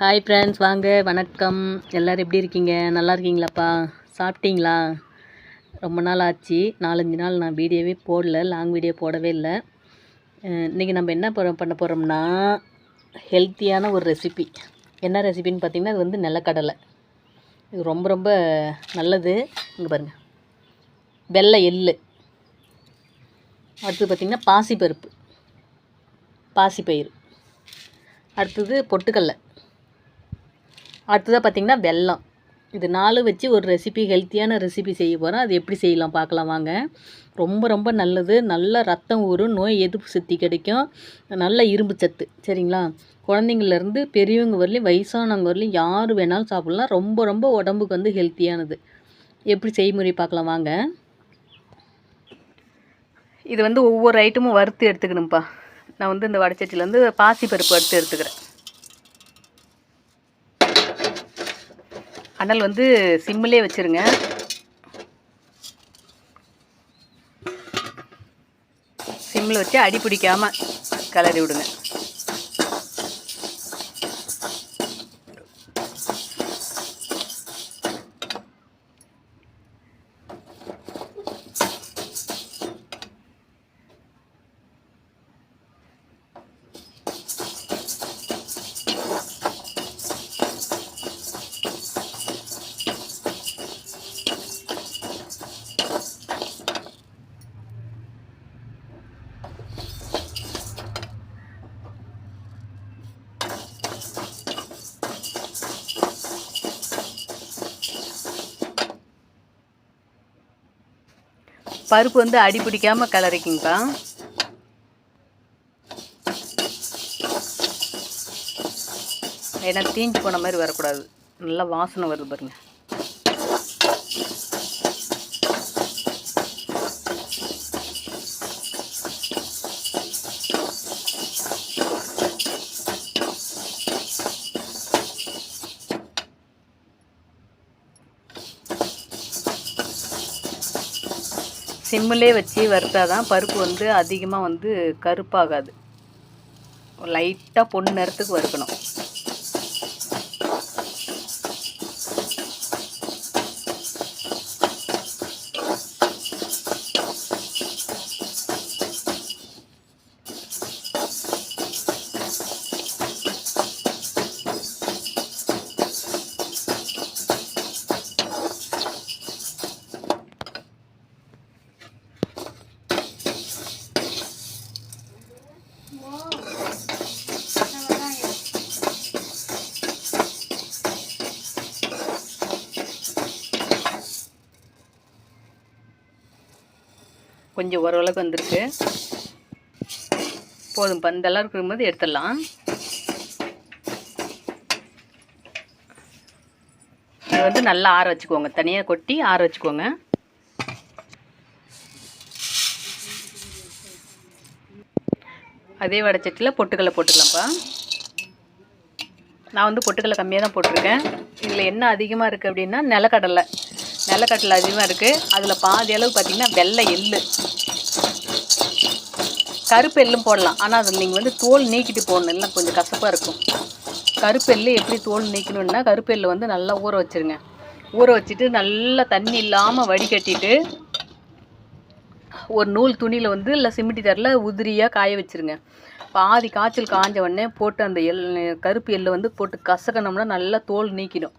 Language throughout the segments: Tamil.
ஹாய் ஃப்ரெண்ட்ஸ் வாங்க வணக்கம். எல்லோரும் எப்படி இருக்கீங்க? நல்லா இருக்கீங்களாப்பா? சாப்பிட்டீங்களா? ரொம்ப நாள் ஆச்சு. நாலஞ்சு நாள் நான் வீடியோவே போடல லாங் வீடியோ போடவே இல்லை. இன்றைக்கி நம்ம என்ன போகிறோம் பண்ண போகிறோம்னா ஹெல்த்தியான ஒரு ரெசிபி என்ன ரெசிபின்னு பார்த்தீங்கன்னா அது வந்து நிலக்கடலை. இது ரொம்ப ரொம்ப நல்லது. இங்கே பாருங்கள் வெள்ளை எள்ளு. அடுத்தது பார்த்திங்கன்னா பாசிப்பருப்பு. பாசிப்பயிறு. அடுத்தது பொட்டுக்கடலை. அடுத்ததாக பார்த்திங்கன்னா வெல்லம். இது நாலு வச்சு ஒரு ரெசிபி ஹெல்த்தியான ரெசிபி செய்ய போகிறோம் அது எப்படி செய்யலாம் பார்க்கலாம் வாங்க. ரொம்ப ரொம்ப நல்லது. நல்ல ரத்தம் ஊறும். நோய் எதிர்ப்பு சக்தி கிடைக்கும். நல்ல இரும்பு சத்து சரிங்களா? குழந்தைங்கள்லேருந்து பெரியவங்க வரலையும் வயசானவங்க வரலையும் யார் வேணாலும் சாப்பிட்லாம். ரொம்ப ரொம்ப உடம்புக்கு வந்து ஹெல்த்தியானது எப்படி செய்முறை பார்க்கலாம் வாங்க. இது வந்து ஒவ்வொரு ஐட்டமும் வறுத்து எடுத்துக்கணும்ப்பா நான் வந்து இந்த வடச்சட்டிலேருந்து பாசி பருப்பு வறுத்து எடுத்துக்கிறேன். அனல் வந்து சிம்மிலே வச்சுருங்க. சிம்மில் வச்சு அடி பிடிக்காமல் கிளறி விடுங்க. பருப்பு வந்து அடி பிடிக்காமல் கிளறிக்கிங்கப்பா ஏன்னா தீஞ்சு போன மாதிரி வரக்கூடாது. நல்லா வாசனை வருது பாருங்கள் சிம்மிலே வச்சு வறுத்தால் தான் பருப்பு வந்து அதிகமாக வந்து கருப்பாகாது. லைட்டாக பொண்ணு நேரத்துக்கு வறுக்கணும். கொஞ்சம் ஓரளவுக்கு வந்திருக்கு. போதும் பந்தெல்லாம் இருக்கும்போது எடுத்துடலாம். இது வந்து நல்லா ஆற வச்சுக்கோங்க. தனியாக கொட்டி ஆற வச்சுக்கோங்க. அதே வடைச்சட்டியில் பொட்டுக்கடலை போட்டுக்கலாம்ப்பா. நான் வந்து பொட்டுக்கடலை கம்மியாக தான் போட்டிருக்கேன். இதில் என்ன அதிகமாக இருக்குது அப்படின்னா நிலக்கடலை. நிலக்கட்டில் அதிகமாக இருக்குது அதில் பாதி அளவு பார்த்திங்கன்னா வெள்ளை எள்ளு. கருப்பு எள்ளும் போடலாம். ஆனால் அதில் நீங்கள் வந்து தோல் நீக்கிட்டு போடணும். இல்லை கொஞ்சம் கசப்பாக இருக்கும். கருப்பு எள்ளு எப்படி தோல் நீக்கணுன்னா கருப்பு எள்ளு வந்து நல்லா ஊற வச்சுருங்க. ஊற வச்சுட்டு நல்லா தண்ணி இல்லாமல் வடிகட்டிட்டு ஒரு நூல் துணியில் வந்து இல்லை சிமிட்டி தரில் உதிரியாக காய வச்சுருங்க. பாதி காய்ச்சல் காஞ்ச உடனே போட்டு அந்த எள் கருப்பு எள்ளு வந்து போட்டு கசக்கணும்னா நல்லா தோல் நீக்கிடும்.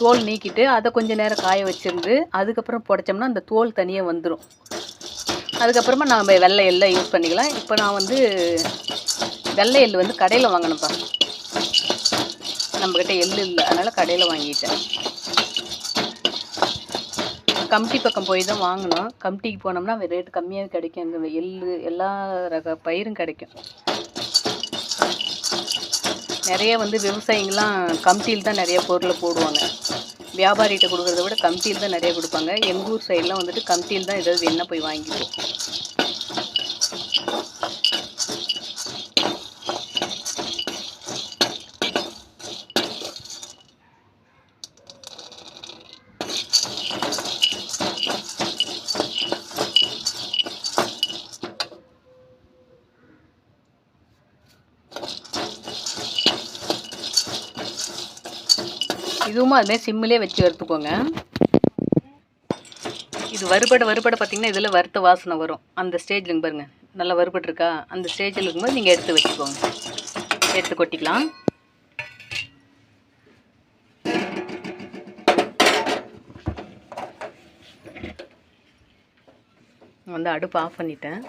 தோல் நீக்கிட்டு அதை கொஞ்சம் நேரம் காய வச்சிருந்து அதுக்கப்புறம் புடைச்சோம்னா அந்த தோல் தனியாக வந்துடும் அதுக்கப்புறமா நாம் வெள்ளை எள்ளை யூஸ் பண்ணிக்கலாம். இப்போ நான் வந்து வெள்ளை எள் வந்து கடையில் வாங்கினப்பா நம்மக்கிட்ட எள் இல்லை அதனால் கடையில் வாங்கிட்டேன். கமிட்டி பக்கம் போய் தான் வாங்கினோம். கமிட்டிக்கு போனோம்னா ரேட்டு கம்மியாக கிடைக்கும். அங்கே எள் எல்லா ரக பயிரும் கிடைக்கும். நிறைய வந்து விவசாயிங்கள்லாம் கமிட்டியில் தான் நிறைய பொருளை போடுவாங்க. வியாபாரிகிட்ட கொடுக்குறத விட கமிட்டியில் தான் நிறைய கொடுப்பாங்க. எங்கள் ஊர் சைடெலாம் வந்துட்டு கமிட்டியில் தான் ஏதாவது வேணால் போய் வாங்கிப்போம் இதுவும் அதுமாதிரி சிம்மிலே வச்சு வறுத்துக்கோங்க. இது வறுபட வறுபட பார்த்தீங்கன்னா இதில் வறுத்த வாசனை வரும். அந்த ஸ்டேஜில் பாருங்க. நல்லா வறுபட்டுருக்கா? அந்த ஸ்டேஜில் இருக்கும்போது நீங்கள் எடுத்து வச்சுக்கோங்க. எடுத்து கொட்டிக்கலாம். வந்து அடுப்பு ஆஃப் பண்ணிட்டேன்.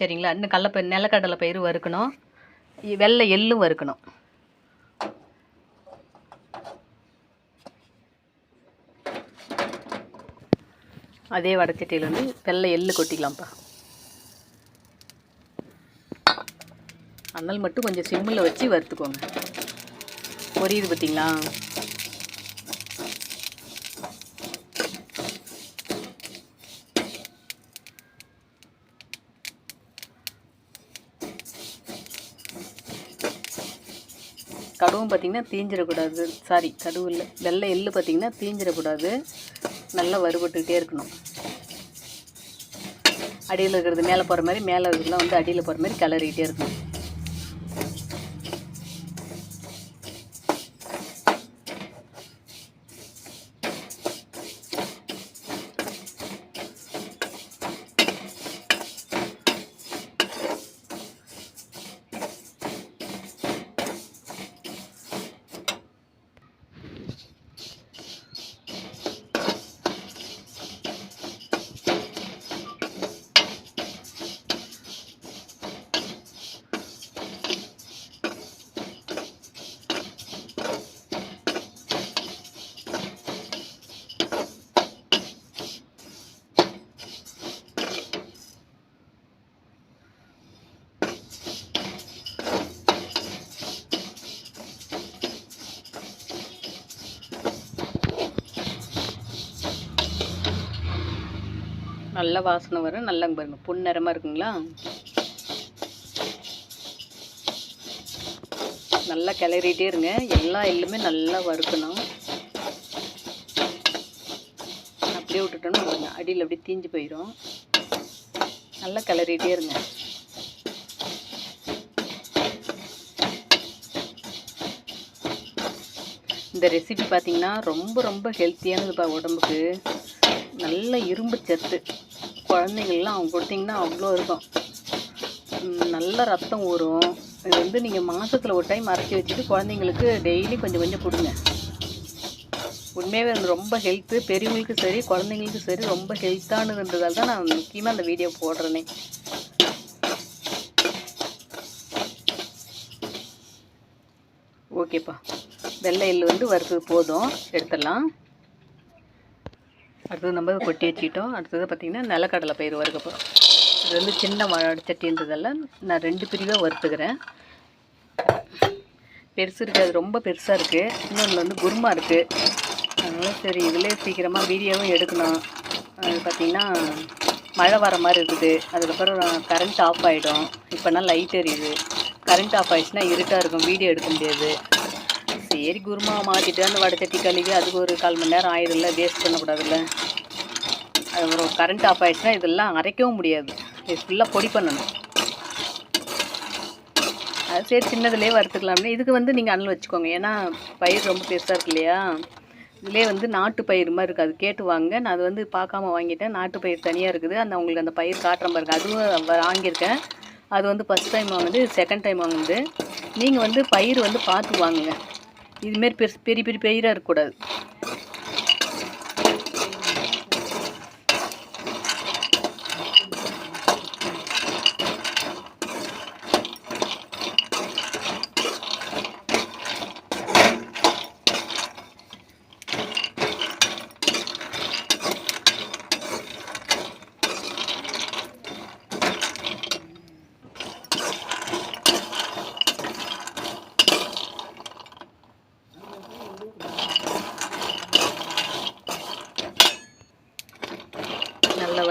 சரிங்களா? இன்னும் கடல நிலக்கடலை பயிர் வறுக்கணும். வெள்ளை எள்ளும் வறுக்கணும். அதே வடச்சட்டியில் வந்து வெள்ளை எள்ளு கொட்டிக்கலாம்ப்பா. அதனால் மட்டும் கொஞ்சம் சிம்மில் வச்சு வறுத்துக்கோங்க. பொரியுது பார்த்தீங்களா? கடுவும் பார்த்திங்கன்னா தீஞ்சிடக்கூடாது. சாரி கடுவு இல்லை. வெள்ளை எள்ளு பார்த்திங்கன்னா தீஞ்சிடக்கூடாது. நல்லா வறுபட்டுக்கிட்டே இருக்கணும். அடியில் இருக்கிறது மேலே போகிற மாதிரி மேலே இருக்கிறதுலாம் வந்து அடியில் போகிற மாதிரி கிளறிக்கிட்டே இருக்கணும். நல்லா வாசனை வரும் நல்லா பாருங்க. பொன்னிறமாக இருக்குங்களா? நல்லா கிளறிட்டே இருங்க. எல்லா எள்ளுமே நல்லா வறுக்கணும். அப்படியே விட்டுட்டோன்னா பாருங்க அடியில் அப்படியே தீஞ்சு போயிடும் நல்லா கிளறிட்டே இருங்க. இந்த ரெசிபி பார்த்தீங்கன்னா ரொம்ப ரொம்ப ஹெல்த்தியானதுப்பா உடம்புக்கு. நல்ல இரும்பு சத்து. குழந்தைங்கள்லாம் அவங்க கொடுத்தீங்கன்னா அவ்வளோ இருக்கும். நல்ல ரத்தம் ஊறும். இது வந்து நீங்கள் மாதத்தில் ஒரு டைம் அரைச்சி வச்சுட்டு குழந்தைங்களுக்கு டெய்லி கொஞ்சம் கொஞ்சம் கொடுங்க. உண்மையாகவே அது ரொம்ப ஹெல்த்து பெரியவங்களுக்கும் சரி குழந்தைங்களுக்கும் சரி ரொம்ப ஹெல்த்தானதுன்றதால தான் நான் முக்கியமாக அந்த வீடியோ போடுறேனே. ஓகேப்பா வெள்ளை எள்ளு வந்து வறுத்தது போதும். எடுத்துடலாம். அடுத்தது நம்ம கொட்டி வச்சுக்கிட்டோம் அடுத்தது பார்த்திங்கன்னா நிலக்கடலை பயிர் வறுக்க போகிறோம் இது வந்து சின்ன சட்டின்றதெல்லாம் நான் ரெண்டு பிரிவாக வறுத்துக்கிறேன். பெருசு இருக்குது அது ரொம்ப பெருசாக இருக்குது இன்னொன்று வந்து குருமா இருக்குது அதனால சரி இதிலே சீக்கிரமாக வீடியோவும் எடுக்கணும் அது பார்த்திங்கன்னா மழை வர மாதிரி இருக்குது. அதுக்கப்புறம் கரண்ட் ஆஃப் ஆகிடும் இப்போனா லைட் எரியுது. கரண்ட் ஆஃப் ஆயிடுச்சுன்னா இருட்டாக இருக்கும். வீடியோ எடுக்க முடியாது. சரி குருமா மாற்றிட்டு அந்த வடச்சட்டி கழுவி அதுக்கு ஒரு கால் மணி நேரம் ஆயிடும்ல வேஸ்ட் பண்ணக்கூடாதுல்ல. அப்புறம் கரண்ட் ஆஃப் ஆயிடுச்சுன்னா இதெல்லாம் அரைக்கவும் முடியாது. இது ஃபுல்லாக பொடி பண்ணணும். அது சரி சின்னதுலேயே வறுத்துக்கலாம்னு. இதுக்கு வந்து நீங்கள் அனல் வச்சுக்கோங்க. ஏன்னா பயிர் ரொம்ப பெருசாக இருக்கு இல்லையா? இதுலேயே வந்து நாட்டு பயிர் மாதிரி இருக்குது அது கேட்டு வாங்க. நான் அது வந்து பார்க்காம வாங்கிட்டேன். நாட்டு பயிர் தனியாக இருக்குது. அந்த உங்களுக்கு அந்த பயிர் காட்டுற மாதிரி இருக்குது அதுவும் வாங்கியிருக்கேன். அது வந்து ஃபஸ்ட் டைம் வாங்குது செகண்ட் டைம் வாங்குது நீங்கள் வந்து பயிர் வந்து பார்த்து வாங்குங்க. இதுமாரி பெருசு பெரிய பெரிய பயிராக இருக்கக்கூடாது நல்லா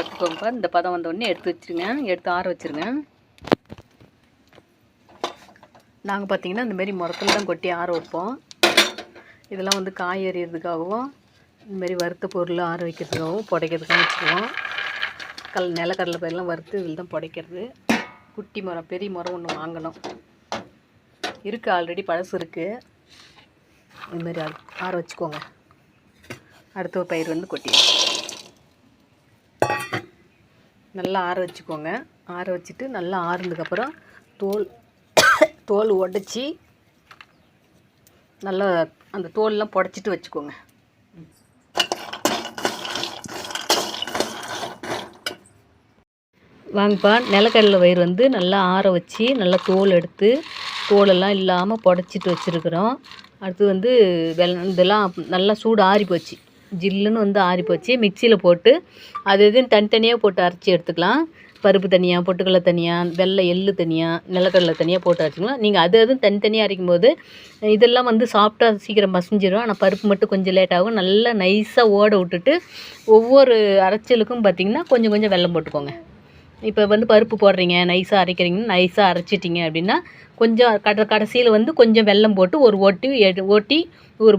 வறுத்துக்கோங்கப்பா இந்த பதம் வந்தோடனே எடுத்து வச்சிருங்க. எடுத்து ஆற வச்சிருங்க. நாங்கள் பார்த்திங்கன்னா இந்தமாரி முரத்தில் தான் கொட்டி ஆற வைப்போம். இதெல்லாம் வந்து காய் எறியறதுக்காகவும் இந்தமாரி வறுத்த பொருள் ஆற வைக்கிறதுக்காகவும் புடைக்கிறதுக்காகவும் வச்சுக்குவோம். கல் நிலக்கடலை பயிரெலாம் வறுத்து இதில் தான் புடைக்கிறது. குட்டி மரம் பெரிய மரம் ஒன்று வாங்கணும். இருக்குது ஆல்ரெடி பழசு இருக்குது இதுமாரி ஆற ஆற வச்சுக்கோங்க. அடுத்த ஒரு பயிர் வந்து கொட்டி நல்லா ஆற வச்சுக்கோங்க. ஆற வச்சுட்டு நல்லா ஆறுனதுக்கப்புறம் தோல் தோல் உடச்சி நல்லா அந்த தோல்லாம் புடச்சிட்டு வச்சுக்கோங்க. வாங்கப்பா நிலக்கடலை பயிர் வந்து நல்லா ஆற வச்சு நல்லா தோல் எடுத்து தோலெல்லாம் இல்லாமல் புடச்சிட்டு வச்சுருக்குறோம். அடுத்து வந்து வெள்ள இதெல்லாம் நல்லா சூடு ஆறி போச்சு ஜில்லுன்னு வந்து ஆறி போச்சு மிக்சியில் போட்டு அது இதுன்னு தனித்தனியாக போட்டு அரைச்சி எடுத்துக்கலாம். பருப்பு தனியாக பொட்டுக்கடலை தனியாக வெள்ளை எள்ளு தனியாக நிலக்கடலை தனியாக போட்டு அரைச்சிக்கலாம். நீங்கள் அது அதுவும் தனித்தனியாக அரைக்கும் போது இதெல்லாம் வந்து சாஃப்டாக சீக்கிரம் மசிஞ்சிடும் ஆனால் பருப்பு மட்டும் கொஞ்சம் லேட் ஆகும். நல்லா நைஸாக ஓட விட்டுட்டு ஒவ்வொரு அரைச்சலுக்கும் பார்த்திங்கன்னா கொஞ்சம் கொஞ்சம் வெல்லம் போட்டுக்கோங்க. இப்போ வந்து பருப்பு போடுறீங்க நைஸாக அரைக்கிறீங்கன்னு நைஸாக அரைச்சிட்டிங்க அப்படின்னா கொஞ்சம் கட கடைசியில் வந்து கொஞ்சம் வெல்லம் போட்டு ஒரு ஓட்டி எ ஓட்டி ஒரு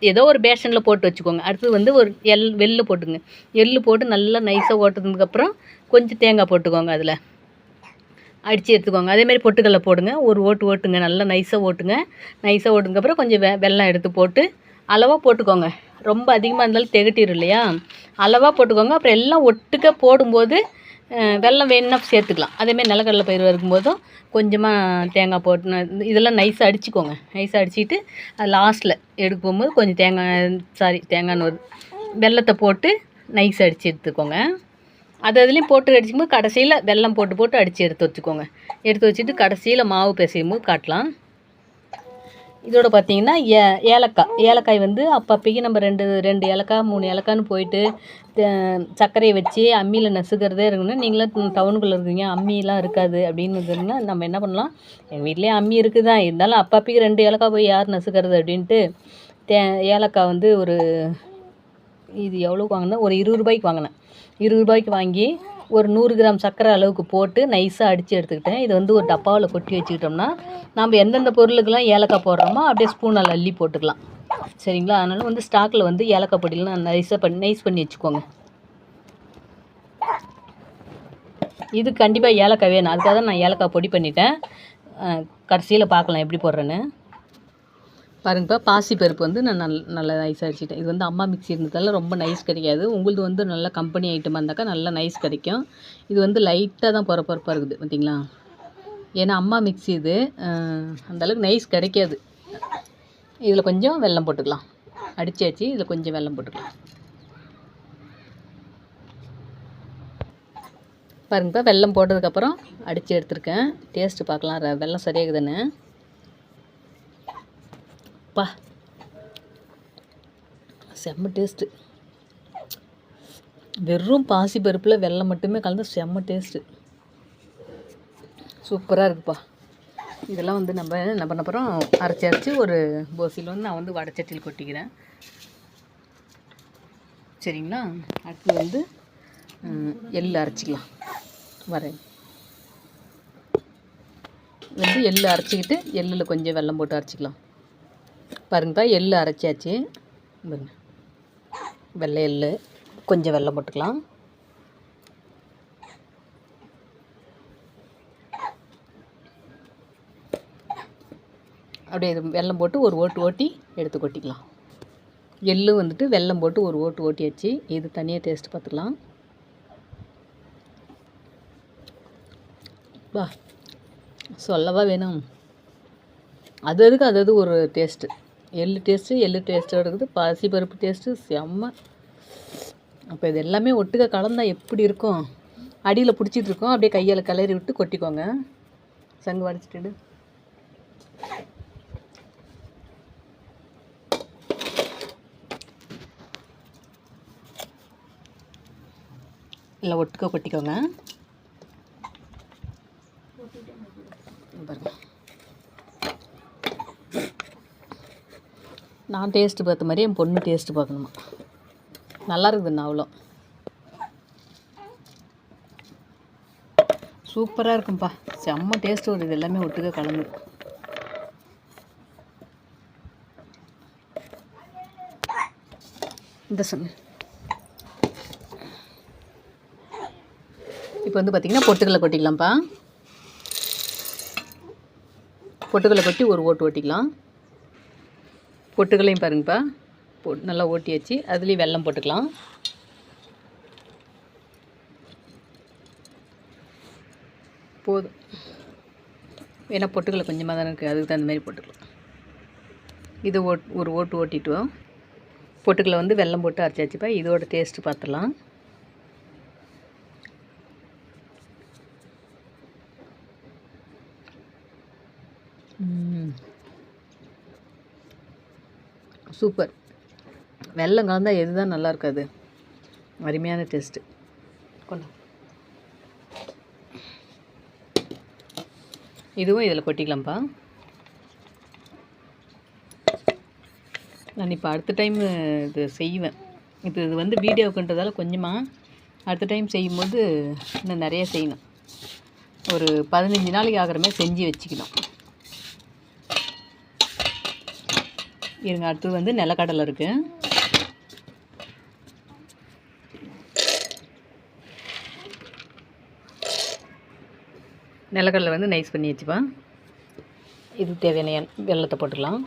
ஏதோ ஒரு பேஷனில் போட்டு வச்சுக்கோங்க. அடுத்தது வந்து ஒரு எல் வெள்ளு போட்டுங்க. எள்ளு போட்டு நல்லா நைஸாக ஓட்டுனதுக்கப்புறம் கொஞ்சம் தேங்காய் போட்டுக்கோங்க அதில். அடித்து எடுத்துக்கோங்க. அதேமாதிரி பொட்டுக்கடலை போடுங்க. ஒரு ஓட்டு ஓட்டுங்க. நல்லா நைஸாக ஓட்டுங்க. நைஸாக ஓட்டுனதுக்கப்புறம் கொஞ்சம் வெ வெல்லம் எடுத்து போட்டு அளவாக போட்டுக்கோங்க. ரொம்ப அதிகமாக இருந்தாலும் திகட்டிடும் இல்லையா? அளவாக போட்டுக்கோங்க. அப்புறம் எல்லாம் ஒட்டுக்க போடும்போது வெள்ளம் வெல்லம் வேணும்னா சேர்த்துக்கலாம். அதேமாதிரி நிலக்கடலை பயிர் இருக்கும்போதும் கொஞ்சமாக தேங்காய் போட்டு இதெல்லாம் நைஸாக அடிச்சுக்கோங்க. நைஸாக அடிச்சிட்டு அது லாஸ்ட்டில் எடுக்க போகும்போது கொஞ்சம் தேங்காய் சாரி தேங்காய்னு வருது வெல்லத்தை போட்டு நைஸ் அடித்து எடுத்துக்கோங்க. அது அதுலேயும் போட்டு அடிக்கும்போது கடைசியில் வெல்லம் போட்டு போட்டு அடித்து எடுத்து வச்சுக்கோங்க. எடுத்து வச்சுட்டு கடைசியில் மாவு பிசையும் போது காட்டலாம். இதோட பார்த்தீங்கன்னா ஏ ஏலக்காய். ஏலக்காய் வந்து அப்பப்போக்கி நம்ம ரெண்டு ரெண்டு ஏலக்காய் மூணு ஏலக்காய்னு போயிட்டு சர்க்கரையை வச்சு அம்மியில் நசுக்கிறதே இருக்கணும் நீங்களாம் டவுனுக்குள்ளே இருக்கீங்க அம்மிலாம் இருக்காது அப்படின்னு இருந்ததுன்னா நம்ம என்ன பண்ணலாம்? எங்கள் வீட்லேயே அம்மி இருக்குது தான் இருந்தாலும் அப்பப்போக்கி ரெண்டு ஏலக்காய் போய் யார் நசுக்கிறது அப்படின்ட்டு தே ஏலக்காய் வந்து ஒரு இது எவ்வளோக்கு வாங்கினா ஒரு இருபது ரூபாய்க்கு வாங்கினேன். இருபது ரூபாய்க்கு வாங்கி ஒரு நூறு கிராம் சர்க்கரை அளவுக்கு போட்டு நைஸாக அடித்து எடுத்துக்கிட்டேன். இது வந்து ஒரு டப்பாவில் கொட்டி வச்சுக்கிட்டோம்னா நம்ம எந்தெந்த பொருளுக்கெல்லாம் ஏலக்காய் போடுறோமோ அப்படியே ஸ்பூனால் அள்ளி போட்டுக்கலாம். சரிங்களா? அதனால் வந்து ஸ்டாக்கில் வந்து ஏலக்காய் பொடியெலாம் நைஸாக பண்ணி நைஸ் பண்ணி வச்சுக்கோங்க. இது கண்டிப்பாக ஏலக்காய் வேணும். அதுக்காக தான் நான் ஏலக்காய் பொடி பண்ணிட்டேன். கடைசியில் பார்க்கலாம் எப்படி போடுறேன்னு. பாருங்கப்பா பாசி பருப்பு வந்து நான் நல் நல்லா நைஸ் அரைச்சிட்டேன் இது வந்து அம்மா மிக்ஸி இருந்ததால ரொம்ப நைஸ் கிடைக்காது. உங்களுது வந்து நல்ல கம்பெனி ஐட்டமாக இருந்தாக்கா நல்லா நைஸ் கிடைக்கும். இது வந்து லைட்டாக தான் பொற பொறப்பாக இருக்குது பார்த்தீங்களா ஏன்னா அம்மா மிக்ஸி இது அந்தளவுக்கு நைஸ் கிடைக்காது. இதில் கொஞ்சம் வெல்லம் போட்டுக்கலாம். அடித்தாச்சு இதில் கொஞ்சம் வெல்லம் போட்டுக்கலாம். பாருங்கப்பா வெல்லம் போட்டதுக்கப்புறம் அடித்து எடுத்திருக்கேன். டேஸ்ட்டு பார்க்கலாம் வெள்ளம் வெல்லம் சரியாகுதுன்னு. அப்பா செம்ம டேஸ்ட்டு வெறும் பாசி பருப்பில் வெல்லம் மட்டுமே கலந்து செம்ம டேஸ்ட்டு சூப்பராக இருக்குப்பா. இதெல்லாம் வந்து நம்ம என்ன பண்ண போகிறோம் அரைச்சி அரைச்சி ஒரு போசியில் வந்து நான் வந்து வடச்சட்டியில் கொட்டிக்கிறேன். சரிங்களா? அடுத்து வந்து எள் அரைச்சிக்கலாம். வரேன். வந்து எள் அரைச்சிக்கிட்டு எள்ளில் கொஞ்சம் வெல்லம் போட்டு அரைச்சிக்கலாம். பாருங்கப்பா எள்ளு அரைச்சாச்சு. வெள்ளை எள்ளு கொஞ்சம் வெல்லம் போட்டுக்கலாம். அப்படியே வெள்ளம் வெல்லம் போட்டு ஒரு ஓட்டு ஓட்டி எடுத்து கொட்டிக்கலாம். எள்ளு வந்துட்டு வெல்லம் போட்டு ஒரு ஓட்டு ஓட்டியாச்சு. இது தனியாக டேஸ்ட் பார்த்துக்கலாம். வா சொல்லவா வேணும்? அது அதுக்கு அது அது ஒரு டேஸ்ட்டு எள்ளு டேஸ்ட்டு எள்ளு டேஸ்ட்டாக இருக்குது. பாசி பருப்பு டேஸ்ட்டு செம்ம. அப்போ இது எல்லாமே ஒட்டுக்க கலந்தா எப்படி இருக்கும்? அடியில் பிடிச்சிட்டு இருக்கோம். அப்படியே கையால் கிளறி விட்டு கொட்டிக்கோங்க. சங்கு வடைச்சிட்டு இல்லை ஒட்டுக்க கொட்டிக்கோங்க பாருங்க நான் டேஸ்ட்டு பார்த்த மாதிரி என் பொண்ணு டேஸ்ட்டு பார்க்கணுமா? நல்லா இருக்குதுண்ணா அவ்வளோ. சூப்பராக இருக்கும்ப்பா செம்ம டேஸ்ட்டு வருது. இது எல்லாமே ஒட்டுக்க கலந்து. இந்த சொன்ன இப்போ வந்து பார்த்திங்கன்னா பொட்டுக்கடலை கொட்டிக்கலாம்ப்பா. பொட்டுக்களை கொட்டி ஒரு ஓட்டு ஓட்டிக்கலாம். பொட்டுக்களையும் பாருங்கப்பா. போ நல்லா ஓட்டி வச்சு அதுலேயும் வெல்லம் போட்டுக்கலாம். போதும். ஏன்னா பொட்டுக்களை கொஞ்சமாக தானே இருக்குது அதுக்கு தகுந்த மாதிரி போட்டுக்கலாம். இது ஓட் ஒரு ஓட்டு ஓட்டிட்டோம். பொட்டுக்களை வந்து வெல்லம் போட்டு அரைச்சி வச்சுப்பா இதோட டேஸ்ட்டு பார்த்துடலாம் சூப்பர். வெள்ளம் கலந்தா எது தான் நல்லா இருக்காது அருமையான டேஸ்ட்டு கொண்டா இதுவும் இதில் கொட்டிக்கலாம்ப்பா. நான் இப்போ அடுத்த டைம் இது செய்வேன். இப்போ இது வந்து வீடியோக்குன்றதால கொஞ்சமாக அடுத்த டைம் செய்யும்போது இன்னும் நிறைய செய்யணும். ஒரு பதினஞ்சு நாளைக்கு ஆகிற மாதிரி செஞ்சு வச்சுக்கணும். இருங்க அடுத்தது வந்து நிலக்கடலை இருக்குது நிலக்கடலை வந்து நைஸ் பண்ணி வச்சுப்பேன் இது தேவையான வெள்ளத்தை போட்டுக்கலாம்.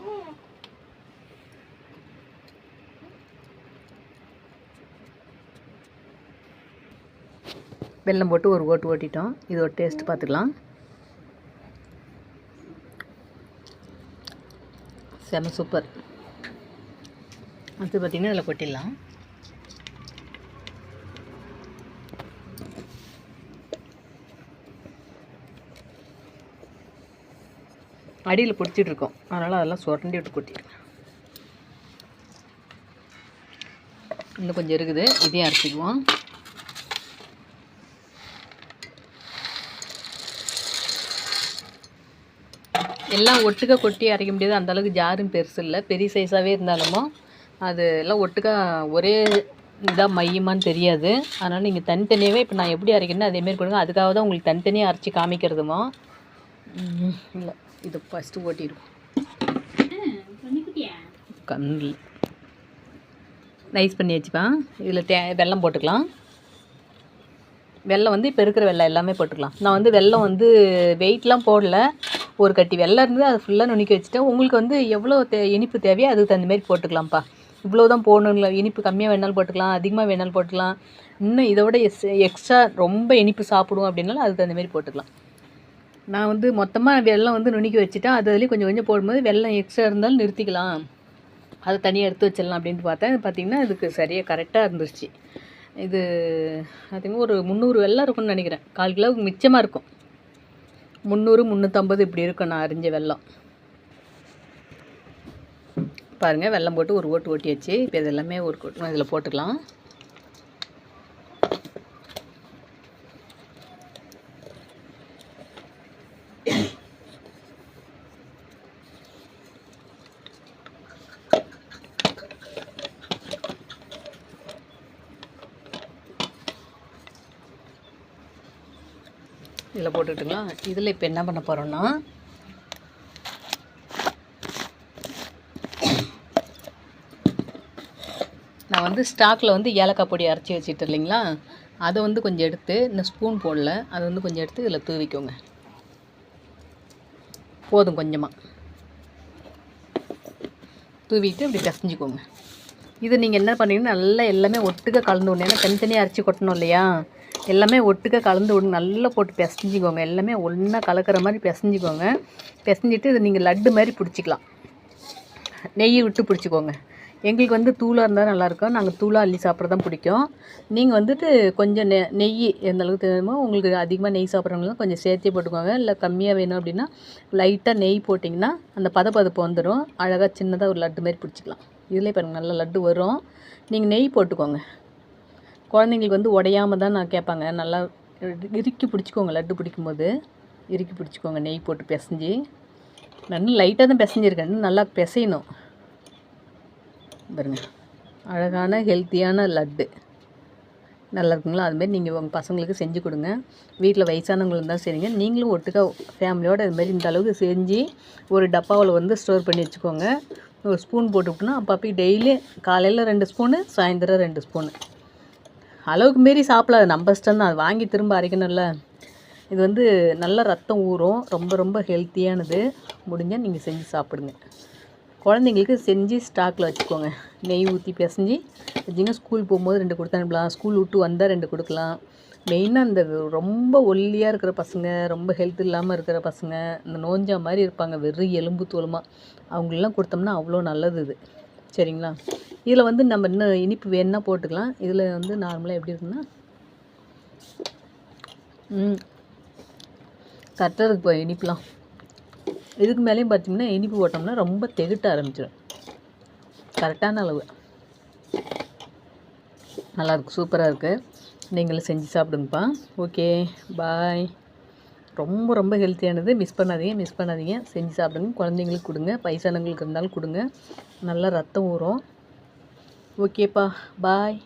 வெல்லம் போட்டு ஒரு ஓட்டு ஓட்டிட்டோம். இதோட டேஸ்ட் பார்த்துக்கலாம். செம சூப்பர் அடுத்து பார்த்திங்கன்னா இதில் கொட்டிடலாம். அடியில் பிடிச்சிட்டு இருக்கோம் அதனால் அதெல்லாம் சுரண்டி விட்டு கொட்டிடலாம் இன்னும் கொஞ்சம் இருக்குது. இதையும் அரைச்சிக்குவோம். எல்லாம் ஒட்டுக்க கொட்டி அரைக்க முடியாது. அந்த அளவுக்கு ஜாரும் பெருசு இல்லை. பெரிய சைஸாகவே இருந்தாலுமோ அது எல்லாம் ஒட்டுக்கா ஒரே இதாக மையமான்னு தெரியாது. அதனால் நீங்கள் தனித்தனியாகவே இப்போ நான் எப்படி அரைக்கணும் அதேமாரி கொடுங்க அதுக்காக தான் உங்களுக்கு தனித்தனியாக அரைச்சி காமிக்கிறதுமோ? இல்லை இது ஃபஸ்ட்டு ஓட்டிடுவோம் கண்ணில் நைஸ் பண்ணி வச்சுப்பேன் இதில் தே வெல்லம் போட்டுக்கலாம். வெல்லம் வந்து இப்போ இருக்கிற வெல்லம் எல்லாமே போட்டுக்கலாம். நான் வந்து வெல்லம் வந்து வெயிட்லாம் போடல. ஒரு கட்டி வெல்லம் இருந்து அதை ஃபுல்லாக நுணுக்கி வச்சுட்டேன். உங்களுக்கு வந்து எவ்வளோ தே இனிப்பு தேவையோ அதுக்கு தகுந்த மாதிரி போட்டுக்கலாம்ப்பா. இவ்வளோ தான் போடணும்ல இனிப்பு கம்மியாக வேணாலும் போட்டுக்கலாம் அதிகமாக வேணாலும் போட்டுக்கலாம். இன்னும் இதை விட எஸ் எக்ஸ்ட்ரா ரொம்ப இனிப்பு சாப்பிடுவோம் அப்படின்னாலும் அதுக்கு தகுந்த மாதிரி போட்டுக்கலாம். நான் வந்து மொத்தமாக வெள்ளம் வந்து நுணுக்கி வச்சுட்டேன். அது அதுலேயும் கொஞ்சம் கொஞ்சம் போடும்போது வெள்ளம் எக்ஸ்ட்ரா இருந்தாலும் நிறுத்திக்கலாம். அதை தனியாக எடுத்து வச்சிடலாம் அப்படின்ட்டு பார்த்தேன். பார்த்திங்கன்னா இதுக்கு சரியாக கரெக்டாக இருந்துருச்சு. இது பார்த்திங்கன்னா ஒரு முந்நூறு வெள்ளம் இருக்கும்னு நினைக்கிறேன். கால் கிலோவுக்கு மிச்சமாக இருக்கும். முந்நூறு முந்நூற்றம்பது இப்படி இருக்கும் நான் அரிஞ்ச வெள்ளம் பாருங்கள் வெள்ளம் போட்டு ஒரு ஓட்டு ஓட்டியாச்சு. இப்போ இது எல்லாமே ஒரு இதில் போட்டுக்கலாம் இதில் போட்டுக்கிட்டுங்களா இதில் இப்போ என்ன பண்ண போகிறோன்னா நான் வந்து ஸ்டாக்கில் வந்து ஏலக்காய் பொடி அரைச்சி வச்சுட்டு இல்லைங்களா? அதை வந்து கொஞ்சம் எடுத்து இந்த ஸ்பூன் போடல அதை வந்து கொஞ்சம் எடுத்து இதில் தூவிக்கோங்க. போதும் கொஞ்சமாக தூவிட்டு இப்படி பிசைஞ்சிக்கோங்க. இது நீங்கள் என்ன பண்ணுவீங்கன்னா நல்லா எல்லாமே ஒட்டுக்க கலந்து விடணும். ஏன்னா தனித்தனியாக அரைச்சி கொட்டணும் இல்லையா? எல்லாமே ஒட்டுக்க கலந்து விடணும். நல்லா போட்டு பிசைஞ்சிக்கோங்க. எல்லாமே ஒன்றா கலக்கிற மாதிரி பிசைஞ்சிக்கோங்க. பிசைஞ்சிட்டு இதை நீங்கள் லட்டு மாதிரி பிடிச்சிக்கலாம். நெய் விட்டு பிடிச்சிக்கோங்க. எங்களுக்கு வந்து தூளாக இருந்தால் நல்லாயிருக்கும். நாங்கள் தூளாக அள்ளி சாப்பிட்றது தான் பிடிக்கும். நீங்கள் வந்துட்டு கொஞ்சம் நெ நெய் எந்த அளவுக்கு தேவையோ உங்களுக்கு அதிகமாக நெய் சாப்பிட்றவங்களும் கொஞ்சம் சேர்த்தே போட்டுக்கோங்க. இல்லை கம்மியாக வேணும் அப்படின்னா லைட்டாக நெய் போட்டிங்கன்னா அந்த பதப்பதப்பு வந்துடும் அழகாக சின்னதாக ஒரு லட்டு மாதிரி பிடிச்சிக்கலாம். இதிலே பாருங்கள் நல்ல லட்டு வரும். நீங்கள் நெய் போட்டுக்கோங்க. குழந்தைங்களுக்கு வந்து உடையாம தான் நான் கேட்பாங்க. நல்லா இறுக்கி பிடிச்சிக்கோங்க லட்டு பிடிக்கும்போது. இறுக்கி பிடிச்சிக்கோங்க நெய் போட்டு பிசைஞ்சு. நல்லா லைட்டாக தான் பிசைஞ்சிருக்கேன். நல்லா பிசையணும். பாருங்கள் அழகான ஹெல்த்தியான லட்டு. நல்லா இருக்குங்களா அதுமாரி நீங்கள் உங்கள் பசங்களுக்கு செஞ்சு கொடுங்க. வீட்டில் வயசானவங்க இருந்தால் சரிங்க நீங்களும் ஒட்டுக்கா ஃபேமிலியோடு அதுமாரி இந்த அளவுக்கு செஞ்சு ஒரு டப்பாவில் வந்து ஸ்டோர் பண்ணி வச்சுக்கோங்க. ஒரு ஸ்பூன் போட்டுவிட்டோம்னா அப்பப்பி டெய்லி காலையில் ரெண்டு ஸ்பூனு சாயந்தரம் ரெண்டு ஸ்பூனு அளவுக்கு மீறி சாப்பிடாது. நம்ம இஷ்டம் தான். அது வாங்கி திரும்ப அரைக்கணும்ல. இது வந்து நல்ல ரத்தம் ஊறும். ரொம்ப ரொம்ப ஹெல்த்தியானது முடிஞ்சால் நீங்கள் செஞ்சு சாப்பிடுங்க. குழந்தைங்களுக்கு செஞ்சு ஸ்டாக்கில் வச்சுக்கோங்க. நெய் ஊற்றி பிசைஞ்சு வச்சிங்கன்னா ஸ்கூல் போகும்போது ரெண்டு கொடுத்து அனுப்பலாம். ஸ்கூல் விட்டு வந்தால் ரெண்டு கொடுக்கலாம். மெயினாக இந்த ரொம்ப ஒல்லியாக இருக்கிற பசங்க ரொம்ப ஹெல்த் இல்லாமல் இருக்கிற பசங்க இந்த நோஞ்சா மாதிரி இருப்பாங்க. வெறும் எலும்பு தோலுமா. அவங்களெலாம் கொடுத்தோம்னா அவ்வளோ நல்லது இது. சரிங்களா? இதில் வந்து நம்ம இன்னும் இனிப்பு வேணுன்னா போட்டுக்கலாம். இதில் வந்து நார்மலாக எப்படி இருக்குன்னா கரெக்டாக இருக்கு இப்போ இனிப்புலாம். இதுக்கு மேலேயும் பார்த்தீங்கன்னா இனிப்பு போட்டோம்னா ரொம்ப தெகிட்ட ஆரம்பிச்சிடும் கரெக்டான அளவு. நல்லாயிருக்கு சூப்பராக இருக்குது நீங்களும் செஞ்சு சாப்பிடுங்கப்பா. Okay bye. ரொம்ப ரொம்ப ஹெல்த்தியானது மிஸ் பண்ணாதீங்க மிஸ் பண்ணாதீங்க. செஞ்சு சாப்பிடுங்க. குழந்தைங்களுக்கு கொடுங்க. வயசானவங்களுக்கு இருந்தாலும் கொடுங்க. நல்லா ரத்தம் ஊறும். ஓகேப்பா பாய்.